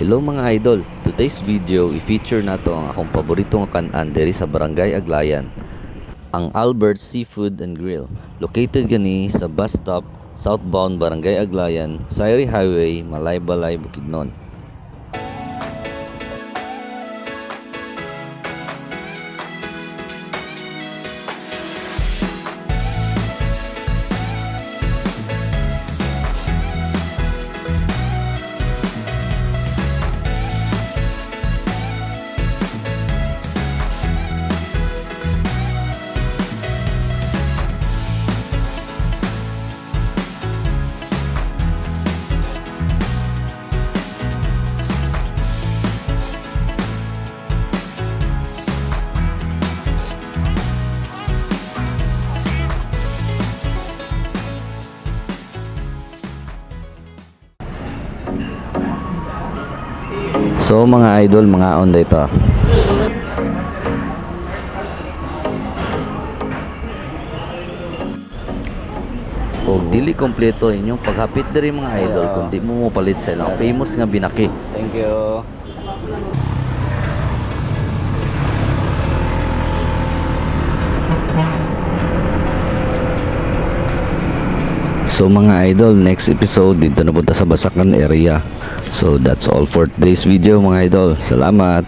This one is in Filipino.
Hello mga idol, today's video i-feature na to ang akong paboritong kanan diri sa Barangay Aglayan. Ang Albert Seafood and Grill. Located gani sa bus stop southbound Barangay Aglayan, Sayri Highway, Malaybalay, Bukidnon. So mga idol, mga on dito. O dili kompleto inyong paghapit diri mga idol kundi mo mo palit sa ilang famous nga binaki. Thank you. So mga idol, next episode dito na punta sa Basakan area. So that's all for today's video mga idol. Salamat.